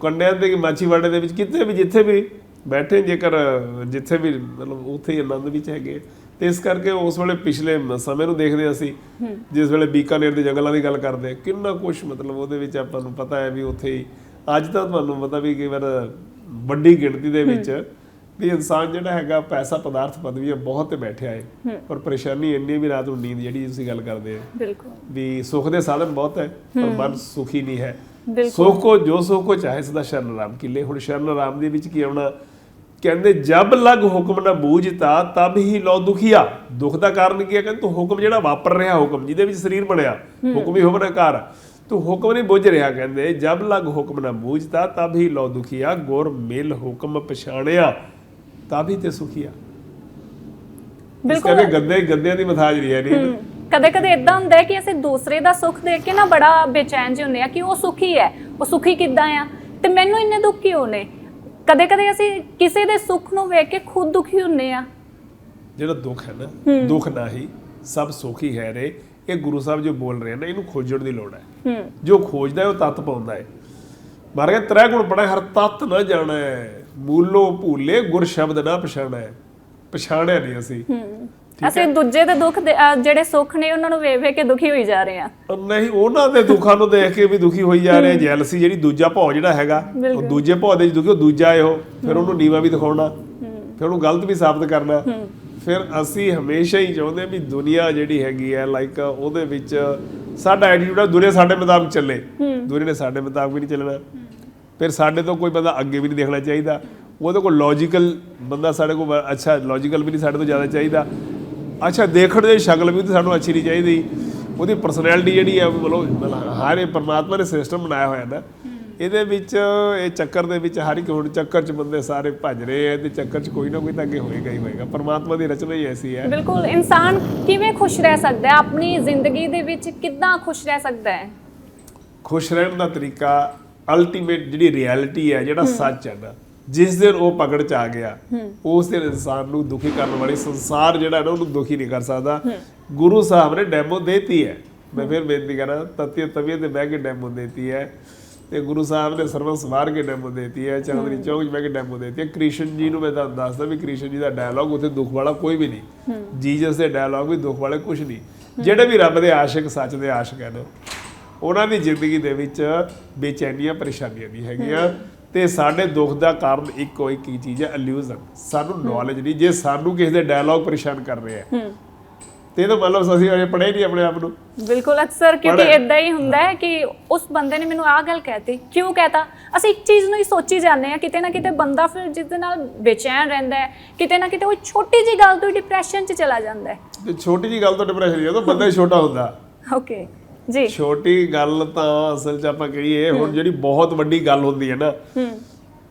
ਕੰਡਿਆਂ ਕਿ ਮਾਛੀਵਾੜੇ ਦੇ ਵਿੱਚ ਕਿਤੇ ਵੀ ਜਿੱਥੇ ਵੀ ਬੈਠੇ ਜੇਕਰ ਜਿੱਥੇ ਵੀ ਮਤਲਬ ਉੱਥੇ ਹੀ ਆਨੰਦ ਵਿੱਚ ਹੈਗੇ। ਤੇ ਇਸ ਕਰਕੇ ਉਸ ਵੇਲੇ ਪਿਛਲੇ ਸਮੇਂ ਨੂੰ ਦੇਖਦੇ ਅਸੀਂ ਜਿਸ ਵੇਲੇ ਬੀਕਾਨੇਰ ਦੇ ਜੰਗਲਾਂ ਦੀ ਗੱਲ ਕਰਦੇ ਕਿੰਨਾ ਕੁਝ ਮਤਲਬ ਉਹਦੇ ਵਿੱਚ ਆਪਾਂ ਨੂੰ ਪਤਾ ਹੈ ਵੀ ਉੱਥੇ ਹੀ ਅੱਜ ਤਾਂ ਤੁਹਾਨੂੰ ਪਤਾ ਵੀ ਕਈ ਵਾਰ ਵੱਡੀ ਗਿਣਤੀ ਦੇ ਵਿੱਚ ਵੀ ਇਨਸਾਨ ਜਿਹੜਾ ਹੈਗਾ ਪੈਸਾ ਪਦਾਰਥ ਪਦਵੀਆਂ ਬਹੁਤ ਤੇ ਬੈਠਿਆ ਹੈ। ਪਰ ਪਰੇਸ਼ਾਨੀ ਇੰਨੀ ਵੀ ਰਾਤ ਨੂੰ ਨੀਂਦ ਜਿਹੜੀ ਤੁਸੀਂ ਗੱਲ ਕਰਦੇ ਹੋ ਬਿਲਕੁਲ। ਵੀ ਸੁੱਖ ਦੇ ਸਾਧਨ ਬਹੁਤ ਹੈ ਪਰ ਮਨ ਸੁਖੀ ਨਹੀਂ ਹੈ। ਸੁਖ ਕੋ ਜੋ ਸੁਖ ਕੋ ਚਾਹੇ ਸਦਾ ਸ਼ਰਨ ਰਾਮ ਕੀਲੇ ਹੁਣ ਸ਼ਰਨ ਰਾਮ ਦੇ ਵਿੱਚ ਕੀ ਆਉਣਾ? ਕਹਿੰਦੇ ਜਬ ਲਗ ਹੁਕਮ ਨਾ ਬੂਝਤਾ ਤਬ ਹੀ ਲੋ ਦੁਖੀਆ। ਦੁੱਖ ਦਾ ਕਾਰਨ ਕੀ ਹੈ ਕਹਿੰਦੇ ਤੂੰ ਹੁਕਮ ਜਿਹੜਾ ਵਾਪਰ ਰਿਹਾ ਹੁਕਮ ਜਿਹਦੇ ਵਿੱਚ ਸਰੀਰ ਬਣਿਆ ਹੁਕਮ ਹੀ ਹੁਕਮ ਕਰ ਤੂੰ ਹੁਕਮ ਨਹੀਂ ਬੁੱਝ ਰਿਹਾ ਕਹਿੰਦੇ ਜਬ ਲਗ ਹੁਕਮ ਨਾ ਬੂਝਤਾ ਤਬ ਹੀ ਲੋ ਦੁਖੀਆ ਗੁਰ ਮਿਲ ਹੁਕਮ ਪਛਾਣਿਆ ਤਬ ਹੀ ਤੇ ਸੁਖੀਆ। ਬਿਲਕੁਲ। ਗੱਦੇ ਗੱਦਿਆਂ ਦੀ ਮਥਾਜ ਰਹੀ ਹੈ ਨਹੀਂ ਕਦੇ ਕਦੇ ਇਦਾਂ ਹੁੰਦਾ ਹੈ ਕਿ ਅਸੀਂ ਦੂਸਰੇ ਦਾ ਸੁੱਖ ਦੇਖ ਕੇ ਨਾ ਬੜਾ ਬੇਚੈਨ ਜਿਹੇ ਹੁੰਦੇ ਆ ਕਿ ਉਹ ਸੁਖੀ ਹੈ। ਉਹ ਸੁਖੀ ਕਿੱਦਾਂ ਆ? ਤੇ ਮੈਨੂੰ ਇੰਨੇ ਦੁੱਖ ਕਿਉਂ ਨੇ? ਕਦੇ ਕਦੇ ਅਸੀਂ ਕਿਸੇ ਦੇ ਸੁੱਖ ਨੂੰ ਵੇਖ ਕੇ ਖੁਦ ਦੁਖੀ ਹੁੰਨੇ ਆ ਜਿਹੜਾ ਦੁੱਖ ਹੈ ਨਾ ਦੁੱਖ ਨਹੀਂ ਸਭ ਸੁੱਖ ਹੈ ਰੇ। ਇਹ ਗੁਰੂ ਸਾਹਿਬ ਜੋ ਬੋਲ ਰਹੇ ਨੇ ਇਹਨੂੰ ਖੋਜਣ ਦੀ ਲੋੜ ਹੈ। ਜੋ ਖੋਜਦਾ ਹੈ ਉਹ ਤਤ ਪਾਉਂਦਾ ਹੈ। ਮਾਰੇ ਤ੍ਰੈ ਗੁਣ ਪੜਾ ਹਰ ਤਤ ਨਾ ਜਾਣੈ। ਮੂਲੋ ਭੂਲੇ ਗੁਰ ਸ਼ਬਦ ਨਾ ਪਛਾਣੈ। ਪਛਾਣਿਆ ਨਹੀਂ ਅਸੀਂ। ਅਸੀਂ ਦੂਜੇ ਦੇ ਦੁੱਖ ਜਿਹੜੇ ਸੁੱਖ ਨੇ ਉਹਨਾਂ ਨੂੰ ਵੇਖ ਵੇਖ ਕੇ ਦੁਖੀ ਹੋਈ ਜਾ ਰਹੇ ਆ ਨਹੀਂ ਉਹਨਾਂ ਦੇ ਦੁੱਖਾਂ ਨੂੰ ਦੇਖ ਕੇ ਵੀ ਦੁਖੀ ਹੋਈ ਜਾ ਰਹੇ ਜੈਲਸੀ ਜਿਹੜੀ ਦੂਜਾ ਭੌ ਜਿਹੜਾ ਹੈਗਾ ਉਹ। ਦੂਜੇ ਭੌ ਦੇ ਵਿੱਚ ਦੁਖੀ ਉਹ ਦੂਜਾ ਹੈ ਉਹ। ਫਿਰ ਉਹਨੂੰ ਨੀਵਾ ਵੀ ਦਿਖਾਉਣਾ। ਫਿਰ ਉਹਨੂੰ ਗਲਤ ਵੀ ਸਾਬਤ ਕਰਨਾ। ਫਿਰ ਅਸੀਂ ਹਮੇਸ਼ਾ ਹੀ ਚਾਹੁੰਦੇ ਹਾਂ ਵੀ ਦੁਨੀਆ ਜਿਹੜੀ ਹੈਗੀ ਹੈ ਲਾਈਕ ਉਹਦੇ ਵਿੱਚ ਸਾਡਾ ਐਟੀਟਿਊਡ ਹੈ ਦੁਨੀਆ ਸਾਡੇ ਮੁਤਾਬਕ ਚੱਲੇ। ਦੁਨੀਆ ਨੇ ਸਾਡੇ ਮੁਤਾਬਕ ਵੀ ਨਹੀਂ ਚੱਲਣਾ। ਫਿਰ ਸਾਡੇ ਤੋਂ ਕੋਈ ਬੰਦਾ ਅੱਗੇ ਵੀ ਨਹੀਂ ਦੇਖਣਾ ਚਾਹੀਦਾ। ਉਹਦੇ ਕੋਲ ਲੌਜੀਕਲ ਬੰਦਾ ਸਾਡੇ ਕੋਲ ਅੱਛਾ ਲੌਜੀਕਲ ਵੀ ਨਹੀਂ ਸਾਡੇ ਤੋਂ ਜ਼ਿਆਦਾ ਚਾਹੀਦਾ। ਅੱਛਾ ਦੇਖਣ ਦੀ ਸ਼ਕਲ ਵੀ ਤਾਂ ਸਾਨੂੰ ਅੱਛੀ ਨਹੀਂ ਚਾਹੀਦੀ। ਉਹਦੀ ਪਰਸਨੈਲਿਟੀ ਜਿਹੜੀ ਹੈ ਮਤਲਬ ਹਰ ਪਰਮਾਤਮਾ ਨੇ ਸਿਸਟਮ ਬਣਾਇਆ ਹੋਇਆ ਨਾ। ਇਹਦੇ ਵਿੱਚ ਇਹ ਚੱਕਰ ਦੇ ਵਿੱਚ ਹਰ ਇੱਕ ਹੁਣ ਚੱਕਰ 'ਚ ਬੰਦੇ ਸਾਰੇ ਭੱਜ ਰਹੇ ਆ ਤੇ ਚੱਕਰ 'ਚ ਕੋਈ ਨਾ ਕੋਈ ਤਾਂ ਅੱਗੇ ਹੋਏਗਾ ਹੀ ਹੋਏਗਾ। ਪਰਮਾਤਮਾ ਦੀ ਰਚਨਾ ਹੀ ਐਸੀ ਹੈ। ਬਿਲਕੁਲ ਇਨਸਾਨ ਕਿਵੇਂ ਖੁਸ਼ ਰਹਿ ਸਕਦਾ ਹੈ? ਆਪਣੀ ਜ਼ਿੰਦਗੀ ਦੇ ਵਿੱਚ ਕਿੱਦਾਂ ਖੁਸ਼ ਰਹਿ ਸਕਦਾ ਹੈ? ਖੁਸ਼ ਰਹਿਣ ਦਾ ਤਰੀਕਾ ਅਲਟੀਮੇਟ ਜਿਹੜੀ ਰਿਐਲਿਟੀ ਹੈ ਜਿਹੜਾ ਸੱਚ ਹੈ ਨਾ ਜਿਸ ਦਿਨ ਉਹ ਪਕੜ ਚ ਆ ਗਿਆ ਉਸ ਦਿਨ ਇਨਸਾਨ ਨੂੰ ਦੁਖੀ ਕਰਨ ਵਾਲੀ ਸੰਸਾਰ ਜਿਹੜਾ ਨਾ ਉਹਨੂੰ ਦੁਖੀ ਨਹੀਂ ਕਰ ਸਕਦਾ। ਗੁਰੂ ਸਾਹਿਬ ਨੇ ਡੈਮੋ ਦੇਤੀ ਹੈ। ਮੈਂ ਫਿਰ ਬੇਨਤੀ ਕਰਾਂ ਤਤੀਏ ਤਵੀਏ ਤੇ ਬਹਿ ਕੇ ਡੈਮੋ ਦੇਤੀ ਹੈ। ਤੇ ਗੁਰੂ ਸਾਹਿਬ ਨੇ ਸਰਵਨ ਸਵਾਰ ਕੇ ਡੈਮੋ ਦੇਤੀ ਹੈ ਚਾਂਦਨੀ ਚੌਕ 'ਚ ਬਹਿ ਕੇ ਡੈਮੋ ਦੇਤੀ ਹੈ। ਕ੍ਰਿਸ਼ਨ ਜੀ ਨੂੰ ਮੈਂ ਤੁਹਾਨੂੰ ਦੱਸਦਾ ਵੀ ਕ੍ਰਿਸ਼ਨ ਜੀ ਦਾ ਡਾਇਲੌਗ ਉੱਥੇ ਦੁੱਖ ਵਾਲਾ ਕੋਈ ਵੀ ਨਹੀਂ। ਜੀਸਸ ਦੇ ਡਾਇਲੌਗ ਵੀ ਦੁੱਖ ਵਾਲੇ ਕੁਝ ਨਹੀਂ। ਜਿਹੜੇ ਵੀ ਰੱਬ ਦੇ ਆਸ਼ਿਕ ਸੱਚ ਦੇ ਆਸ਼ਿਕ ਹਨ ਉਹਨਾਂ ਦੀ ਜ਼ਿੰਦਗੀ ਦੇ ਵਿੱਚ ਬੇਚੈਨੀਆਂ ਪਰੇਸ਼ਾਨੀਆਂ ਨਹੀਂ ਹੈਗੀਆਂ। ਤੇ ਸਾਡੇ ਦੁੱਖ ਦਾ ਕਾਰਨ ਇੱਕੋ ਇੱਕ ਹੀ ਚੀਜ਼ ਹੈ ਇਲੂਜ਼ਨ ਸਾਨੂੰ ਨੌਲੇਜ ਨਹੀਂ। ਜੇ ਸਾਨੂੰ ਕਿਸੇ ਦੇ ਡਾਇਲੌਗ ਪਰੇਸ਼ਾਨ ਕਰ ਰਿਹਾ ਹੈ ਤੇ ਇਹ ਤਾਂ ਮਤਲਬ ਅਸੀਂ ਅਜੇ ਪੜ੍ਹੇ ਨਹੀਂ ਆਪਣੇ ਆਪ ਨੂੰ। ਬਿਲਕੁਲ ਅਕਸਰ ਕਿਉਂਕਿ ਇਦਾਂ ਹੀ ਹੁੰਦਾ ਹੈ ਕਿ ਉਸ ਬੰਦੇ ਨੇ ਮੈਨੂੰ ਆਹ ਗੱਲ ਕਹਿਤੀ। ਕਿਉਂ ਕਹਤਾ? ਅਸੀਂ ਇੱਕ ਚੀਜ਼ ਨੂੰ ਹੀ ਸੋਚੀ ਜਾਂਦੇ ਆ ਕਿਤੇ ਨਾ ਕਿਤੇ ਬੰਦਾ ਫਿਰ ਜਿਸ ਦੇ ਨਾਲ ਬੇਚੈਨ ਰਹਿੰਦਾ ਹੈ ਕਿਤੇ ਨਾ ਕਿਤੇ ਉਹ ਛੋਟੀ ਜੀ ਗੱਲ ਤੋਂ ਡਿਪਰੈਸ਼ਨ 'ਚ ਚਲਾ ਜਾਂਦਾ ਹੈ। ਤੇ ਛੋਟੀ ਜੀ ਗੱਲ ਤੋਂ ਡਿਪਰੈਸ਼ਨ ਜਦੋਂ ਬੰਦਾ ਹੀ ਛੋਟਾ ਹੁੰਦਾ। ਓਕੇ ਜੀ। ਛੋਟੀ ਗੱਲ ਤਾਂ ਅਸਲ 'ਚ ਆਪਾਂ ਕਹੀਏ ਹੁਣ ਜਿਹੜੀ ਬਹੁਤ ਵੱਡੀ ਗੱਲ ਹੁੰਦੀ ਹੈ ਨਾ ਹੂੰ।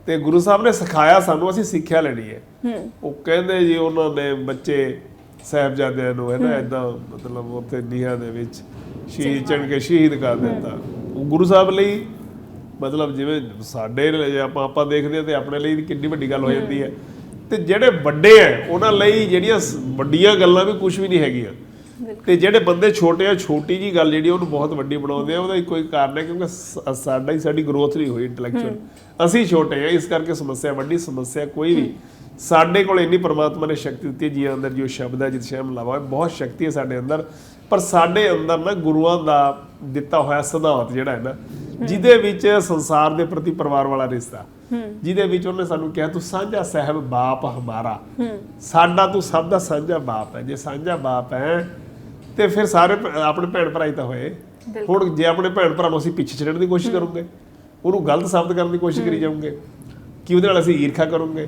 ਤੇ ਗੁਰੂ ਸਾਹਿਬ ਨੇ ਸਿਖਾਇਆ ਸਾਨੂੰ ਅਸੀਂ ਸਿੱਖਿਆ ਲੈਣੀ ਹੈ। ਹੂੰ। ਉਹ ਕਹਿੰਦੇ ਜੀ ਉਹਨਾਂ ਨੇ ਬੱਚੇ ਸਾਹਿਬਜ਼ਾਦਿਆਂ ਨੂੰ ਹੈ ਨਾ ਇਦਾਂ ਮਤਲਬ ਉੱਥੇ ਨੀਹਾਂ ਦੇ ਵਿੱਚ ਸ਼ਹੀਦ ਚਣ ਕੇ ਸ਼ਹੀਦ ਕਰ ਦਿੱਤਾ। ਉਹ ਗੁਰੂ ਸਾਹਿਬ ਲਈ ਮਤਲਬ ਜਿਵੇਂ ਸਾਡੇ ਲਈ ਆਪਾਂ ਆਪਾਂ ਦੇਖਦੇ ਤੇ ਆਪਣੇ ਲਈ ਕਿੰਨੀ ਵੱਡੀ ਗੱਲ ਹੋ ਜਾਂਦੀ ਹੈ। ਤੇ ਜਿਹੜੇ ਵੱਡੇ ਆ ਉਹਨਾਂ ਲਈ ਜਿਹੜੀਆਂ ਵੱਡੀਆਂ ਗੱਲਾਂ ਵੀ ਕੁਝ ਵੀ ਨਹੀਂ ਹੈਗੀਆਂ। ਤੇ ਜਿਹੜੇ ਬੰਦੇ ਛੋਟੇ ਆ ਛੋਟੀ ਜੀ ਗੱਲ ਜਿਹੜੀ ਉਹਨੂੰ ਬਹੁਤ ਵੱਡੀ ਬਣਾਉਂਦੇ ਆ ਉਹਦਾ ਇੱਕੋ ਹੀ ਕਾਰਨ ਹੈ ਕਿਉਂਕਿ ਸ- ਸਾਡਾ ਹੀ ਸਾਡੀ ਗਰੋਥ ਨਹੀਂ ਹੋਈ ਇੰਟੈਲੈਕਚੁਅਲ ਅਸੀਂ ਛੋਟੇ ਆ ਇਸ ਕਰਕੇ ਸਮੱਸਿਆ ਵੱਡੀ ਸਮੱਸਿਆ ਕੋਈ ਵੀ। ਸਾਡੇ ਕੋਲ ਇੰਨੀ ਪਰਮਾਤਮਾ ਨੇ ਸ਼ਕਤੀ ਦਿੱਤੀ ਹੈ ਜੀ ਅੰਦਰ ਜੋ ਸ਼ਬਦ ਹੈ ਜਿਤ ਸ਼ੈਮ ਲਾਵਾ ਬਹੁਤ ਸ਼ਕਤੀ ਹੈ ਸਾਡੇ ਅੰਦਰ। ਪਰ ਸਾਡੇ ਅੰਦਰ ਨਾ ਗੁਰੂਆਂ ਦਾ ਦਿੱਤਾ ਹੋਇਆ ਸਿਧਾਂਤ ਜਿਹੜਾ ਹੈ ਨਾ ਜਿਹਦੇ ਵਿੱਚ ਸੰਸਾਰ ਦੇ ਪ੍ਰਤੀ ਪਰਿਵਾਰ ਵਾਲਾ ਰਿਸ਼ਤਾ ਜਿਹਦੇ ਵਿੱਚ ਉਹਨੇ ਸਾਨੂੰ ਕਿਹਾ ਤੂੰ ਸਾਂਝਾ ਸਹਿਬ ਬਾਪ ਹਮਾਰਾ। ਸਾਡਾ ਤੂੰ ਸਭ ਦਾ ਸਾਂਝਾ ਬਾਪ ਹੈ। ਜੇ ਸਾਂਝਾ ਬਾਪ ਹੈ ਤੇ ਫਿਰ ਸਾਰੇ ਭ- ਆਪਣੇ ਭੈਣ ਭਰਾ ਹੀ ਤਾਂ ਹੋਏ। ਹੁਣ ਜੇ ਆਪਣੇ ਭੈਣ ਭਰਾ ਨੂੰ ਅਸੀਂ ਪਿੱਛੇ ਛੱਡਣ ਦੀ ਕੋਸ਼ਿਸ਼ ਕਰੂੰਗੇ ਉਹਨੂੰ ਗਲਤ ਸਾਬਤ ਕਰਨ ਦੀ ਕੋਸ਼ਿਸ਼ ਕਰੀ ਜਾਵਾਂਗੇ ਕਿ ਉਹਦੇ ਨਾਲ ਅਸੀਂ ਈਰਖਾ ਕਰੂੰਗੇ।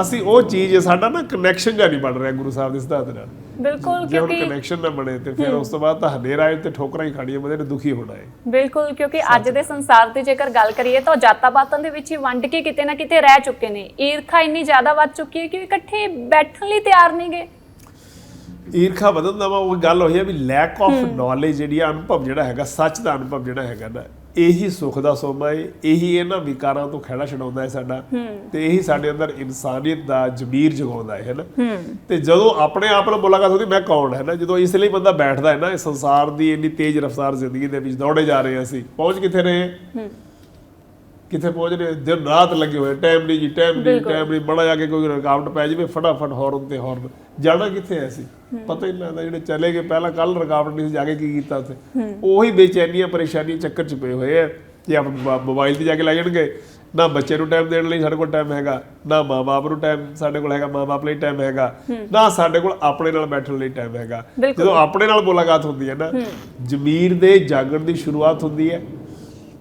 ਅਸੀਂ ਉਹ ਚੀਜ਼ ਸਾਡਾ ਨਾ ਕਨੈਕਸ਼ਨ ਜਾਂ ਨਹੀਂ ਬਣ ਰਿਹਾ ਗੁਰੂ ਸਾਹਿਬ ਦੇ ਸਿਧਾਂਤ ਨਾਲ। ਬਿਲਕੁਲ ਜੇ ਹੁਣ ਕਿਉਂਕਿ ਕਨੈਕਸ਼ਨ ਨਾ ਬਣੇ ਤੇ ਫਿਰ ਉਸ ਤੋਂ ਬਾਅਦ ਤਾਂ ਹਨੇਰਾ ਆਏ ਤੇ ਠੋਕਰਾਂ ਹੀ ਖਾਣੀਆਂ ਬੰਦੇ ਨੇ ਦੁਖੀ ਹੋਣਾ ਹੈ ਬਿਲਕੁਲ ਕਿਉਂਕਿ ਅੱਜ ਦੇ ਸੰਸਾਰ ਦੀ ਜੇਕਰ ਗੱਲ ਕਰੀਏ ਤਾਂ ਉਹ ਜਾਤਾਂ ਪਾਤਾਂ ਦੇ ਵਿੱਚ ਹੀ ਵੰਡ ਕੇ ਕਿਤੇ ਨਾ ਕਿਤੇ ਰਹਿ ਚੁੱਕੇ ਨੇ। ਈਰਖਾ ਇੰਨੀ ਜ਼ਿਆਦਾ ਵੱਧ ਚੁੱਕੀ ਹੈ ਕਿ ਇਕੱਠੇ ਬੈਠਣ ਲਈ ਤਿਆਰ ਨਹੀਂਗੇ ਈਰਖਾ ਵਧਣ ਦਾ ਵਾ ਉਹ ਗੱਲ ਹੋਈ ਹੈ ਵੀ ਲੈਕ ਆਫ ਨੌਲੇਜ ਜਿਹੜੀ ਆ ਅਨੁਭਵ ਜਿਹੜਾ ਹੈਗਾ ਸੱਚ ਦਾ ਅਨੁਭਵ ਜਿਹੜਾ ਹੈਗਾ ਨਾ ਇਹੀ ਸੁੱਖ ਦਾ ਸੋਮਾ ਹੈ ਇਹੀ ਇਹਨਾਂ ਵਿਕਾਰਾਂ ਤੋਂ ਖਹਿੜਾ ਛਡਾਉਂਦਾ ਹੈ ਸਾਡਾ ਤੇ ਇਹੀ ਸਾਡੇ ਅੰਦਰ ਇਨਸਾਨੀਅਤ ਦਾ ਜ਼ਮੀਰ ਜਗਾਉਂਦਾ ਹੈ ਹੈਨਾ ਤੇ ਜਦੋਂ ਆਪਣੇ ਆਪ ਨਾਲ ਮੁਲਾਕਾਤ ਹੁੰਦੀ ਮੈਂ ਕੌਣ ਹੈ ਨਾ? ਜਦੋਂ ਇਸ ਲਈ ਬੰਦਾ ਬੈਠਦਾ ਹੈ ਨਾ ਇਸ ਸੰਸਾਰ ਦੀ ਇੰਨੀ ਤੇਜ਼ ਰਫ਼ਤਾਰ ਜ਼ਿੰਦਗੀ ਦੇ ਵਿੱਚ ਦੌੜੇ ਜਾ ਰਹੇ ਅਸੀਂ ਪਹੁੰਚ ਕਿੱਥੇ ਰਹੇ ਕਿੱਥੇ ਪਹੁੰਚ ਰਹੇ ਦਿਨ ਰਾਤ ਲੱਗੇ ਹੋਏ ਟਾਈਮ ਨਹੀਂ ਜੀ ਟਾਈਮ ਨਹੀਂ ਟਾਈਮ ਨਹੀਂ ਬੜਾ ਜਾ ਕੇ ਕੋਈ ਰੁਕਾਵਟ ਪੈ ਜਾਵੇ ਫਟਾਫਟ ਹੌਰਨ ਤੇ ਹੌਰਨ ਜਾਣਾ ਕਿੱਥੇ ਐ ਸੀ ਪਤਾ ਹੀ ਨਹੀਂ ਲੱਗਦਾ ਜਿਹੜੇ ਚਲੇ ਗਏ ਪਹਿਲਾਂ ਕੱਲ ਰੁਕਾਵਟ ਨਹੀਂ ਸੀ ਜਾ ਕੇ ਕੀ ਕੀਤਾ ਉੱਥੇ? ਉਹੀ ਬੇਚੈਨੀਆਂ ਪਰੇਸ਼ਾਨੀਆਂ ਚੱਕਰ ਚ ਪਏ ਹੋਏ ਆ। ਜੇ ਆਪ ਮੋਬਾਈਲ ਤੇ ਜਾ ਕੇ ਲੈ ਜਾਣਗੇ ਨਾ ਬੱਚੇ ਨੂੰ ਟਾਈਮ ਦੇਣ ਲਈ ਸਾਡੇ ਕੋਲ ਟਾਈਮ ਹੈਗਾ ਨਾ ਮਾਂ-ਬਾਪ ਨੂੰ ਟਾਈਮ ਸਾਡੇ ਕੋਲ ਹੈਗਾ ਮਾਂ-ਬਾਪ ਲਈ ਟਾਈਮ ਹੈਗਾ ਨਾ ਸਾਡੇ ਕੋਲ ਆਪਣੇ ਨਾਲ ਬੈਠਣ ਲਈ ਟਾਈਮ ਹੈਗਾ। ਜਦੋਂ ਆਪਣੇ ਨਾਲ ਮੁਲਾਕਾਤ ਹੁੰਦੀ ਹੈ ਨਾ ਜ਼ਮੀਰ ਦੇ ਜਾਗਣ ਦੀ ਸ਼ੁਰੂਆਤ ਹੁੰਦੀ ਹੈ।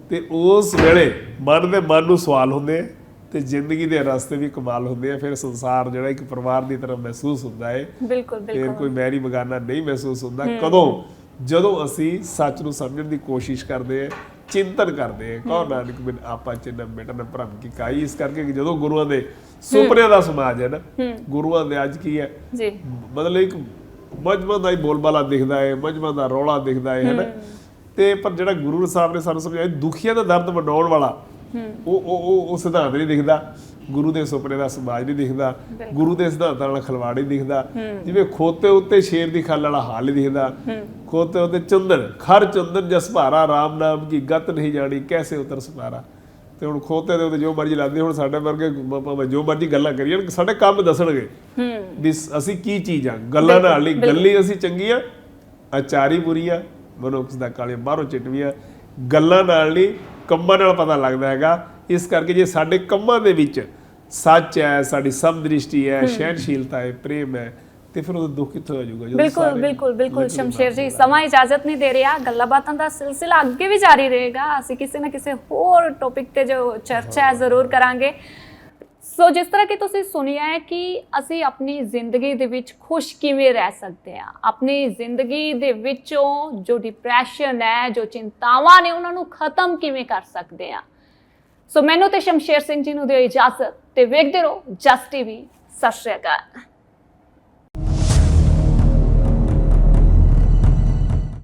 ਤੇ ਉਸ ਵੇਲੇ ਮਨ ਦੇ ਮਨ ਨੂੰ ਸਵਾਲ ਹੁੰਦੇ ਆ ਤੇ ਜ਼ਿੰਦਗੀ ਦੇ ਰਸਤੇ ਵੀ ਕਮਾਲ ਹੁੰਦੇ ਆ। ਫਿਰ ਸੰਸਾਰ ਜਿਹੜਾ ਇੱਕ ਪਰਿਵਾਰ ਦੀ ਤਰ੍ਹਾਂ ਮਹਿਸੂਸ ਹੁੰਦਾ ਹੈ ਬਿਲਕੁਲ ਫਿਰ ਬਿਲਕੁਲ ਕੋਈ ਮੈਰੀ ਬਗਾਨਾ ਨਹੀਂ ਮਹਿਸੂਸ ਹੁੰਦਾ। ਕਦੋਂ? ਜਦੋਂ ਅਸੀਂ ਸੱਚ ਨੂੰ ਸਮਝਣ ਦੀ ਕੋਸ਼ਿਸ਼ ਕਰਦੇ ਹਾਂ ਚਿੰਤਨ ਕਰਦੇ ਹਾਂ। ਕਹੋ ਨਾਨਕ ਬਿਨ ਆਪਾ ਚਿੰਨ ਮਿਟਨ ਭਰਮ ਕੀ ਕਾਈ? ਇਸ ਕਰਕੇ ਕਿ ਜਦੋਂ ਗੁਰੂਆਂ ਦੇ ਸੁਪਨਿਆਂ ਦਾ ਸਮਾਜ ਹੈ ਨਾ ਗੁਰੂਆਂ ਦੇ ਅੱਜ ਕੀ ਹੈ? ਜੀ। ਮਤਲਬ ਇੱਕ ਮਜਮਾ ਦਾ ਹੀ ਬੋਲਬਾਲਾ ਦਿਖਦਾ ਹੈ ਮਜਮਾ ਦਾ ਰੌਲਾ ਦਿਖਦਾ ਹੈ ਹੈਨਾ ਤੇ ਪਰ ਜਿਹੜਾ ਗੁਰੂ ਸਾਹਿਬ ਨੇ ਸਾਨੂੰ ਸਮਝਾਇਆ ਦੁਖੀਆਂ ਦਾ ਦਰਦ ਵੰਡਾਉਣ ਵਾਲਾ ਉਹ ਉਹ ਉਹ ਉਹ ਸਿਧਾਂਤ ਨਹੀਂ ਦਿਖਦਾ। ਗੁਰੂ ਦੇ ਸੁਪਨੇ ਦਾ ਸਮਾਜ ਨਹੀਂ ਦਿਖਦਾ। ਗੁਰੂ ਦੇ ਸਿਧਾਂਤਾਂ ਨਾਲ ਖਲਵਾੜ ਨਹੀਂ ਦਿਖਦਾ। ਜਿਵੇਂ ਖੋਤੇ ਉੱਤੇ ਸ਼ੇਰ ਦੀ ਖਲ ਵਾਲਾ ਹਾਲ ਨਹੀਂ ਦਿਖਦਾ। ਖੋਤੇ ਉੱਤੇ ਚੰਦਨ ਖਰ ਚੰਦਨ ਜਸ ਭਾਰਾ ਰਾਮ ਨਾਮ ਕੀ ਗਤ ਨਹੀਂ ਜਾਣੀ ਕੈਸੇ ਉਤਰ ਸਪਾਰਾ ਤੇ ਹੁਣ ਖੋਤੇ ਦੇ ਉੱਤੇ ਜੋ ਮਰਜ਼ੀ ਲਾਦੇ ਹੁਣ ਸਾਡੇ ਵਰਗੇ ਜੋ ਮਰਜ਼ੀ ਗੱਲਾਂ ਕਰੀਏ ਸਾਡੇ ਕੰਮ ਦੱਸਣਗੇ। ਵੀ ਅਸੀਂ ਕੀ ਚੀਜ਼ ਆ ਗੱਲਾਂ ਨਾਲ ਨਹੀਂ ਗੱਲੀ ਅਸੀਂ ਚੰਗੀਆਂ ਆਚਾਰੀ ਬੁਰੀਆਂ ਮਨੁੱਖ ਦਾ ਕਾਲੇ ਬਾਹਰੋਂ ਚਿਟਵੀਆਂ ਗੱਲਾਂ ਨਾਲ ਨਹੀਂ ਕੰਮਾਂ ਨਾਲ ਪਤਾ ਲੱਗਦਾ ਹੈਗਾ। ਇਸ ਕਰਕੇ ਜੇ ਸਾਡੇ ਕੰਮਾਂ ਦੇ ਵਿੱਚ ਸੱਚ ਹੈ ਸਾਡੀ ਸਮਦ੍ਰਿਸ਼ਟੀ ਹੈ ਸਹਿਨਸ਼ੀਲਤਾ ਹੈ ਪ੍ਰੇਮ ਹੈ ਤੇ ਫਿਰ ਉਹਦਾ ਦੁੱਖ ਕਿੱਥੋਂ ਆ ਜਾਊਗਾ? ਜਦੋਂ ਬਿਲਕੁਲ ਬਿਲਕੁਲ ਬਿਲਕੁਲ ਸ਼ਮਸ਼ੇਰ ਜੀ ਸਮਾਂ ਇਜਾਜ਼ਤ ਨਹੀਂ ਦੇ ਰਿਹਾ ਗੱਲਾਂ ਬਾਤਾਂ ਦਾ ਸਿਲਸਿਲਾ ਅੱਗੇ ਵੀ ਜਾਰੀ ਰਹੇਗਾ। ਅਸੀਂ ਕਿਸੇ ਨਾ ਕਿਸੇ ਹੋਰ ਟੌਪਿਕ ਤੇ ਜੋ ਚਰਚਾ ਹੈ ਜ਼ਰੂਰ ਕਰਾਂਗੇ। ਸੋ ਜਿਸ ਤਰ੍ਹਾਂ ਕਿ ਤੁਸੀਂ ਸੁਣਿਆ ਹੈ ਕਿ ਅਸੀਂ ਆਪਣੀ ਜ਼ਿੰਦਗੀ ਦੇ ਵਿੱਚ ਖੁਸ਼ ਕਿਵੇਂ ਰਹਿ ਸਕਦੇ ਹਾਂ? ਆਪਣੀ ਜ਼ਿੰਦਗੀ ਦੇ ਵਿੱਚੋਂ ਜੋ ਡਿਪਰੈਸ਼ਨ ਹੈ, ਜੋ ਚਿੰਤਾਵਾਂ ਨੇ, ਉਹਨਾਂ ਨੂੰ ਖਤਮ ਕਿਵੇਂ ਕਰ ਸਕਦੇ ਹਾਂ? ਸੋ ਮੈਨੂੰ ਤੇ ਸ਼ਮਸ਼ੇਰ ਸਿੰਘ ਜੀ ਨੂੰ ਦਿਓ ਇਜਾਜ਼ਤ ਤੇ ਵੇਖਦੇ ਰਹੋ ਜਸਟ ਟੀਵੀ। ਸਤਿ ਸ਼੍ਰੀ ਅਕਾਲ।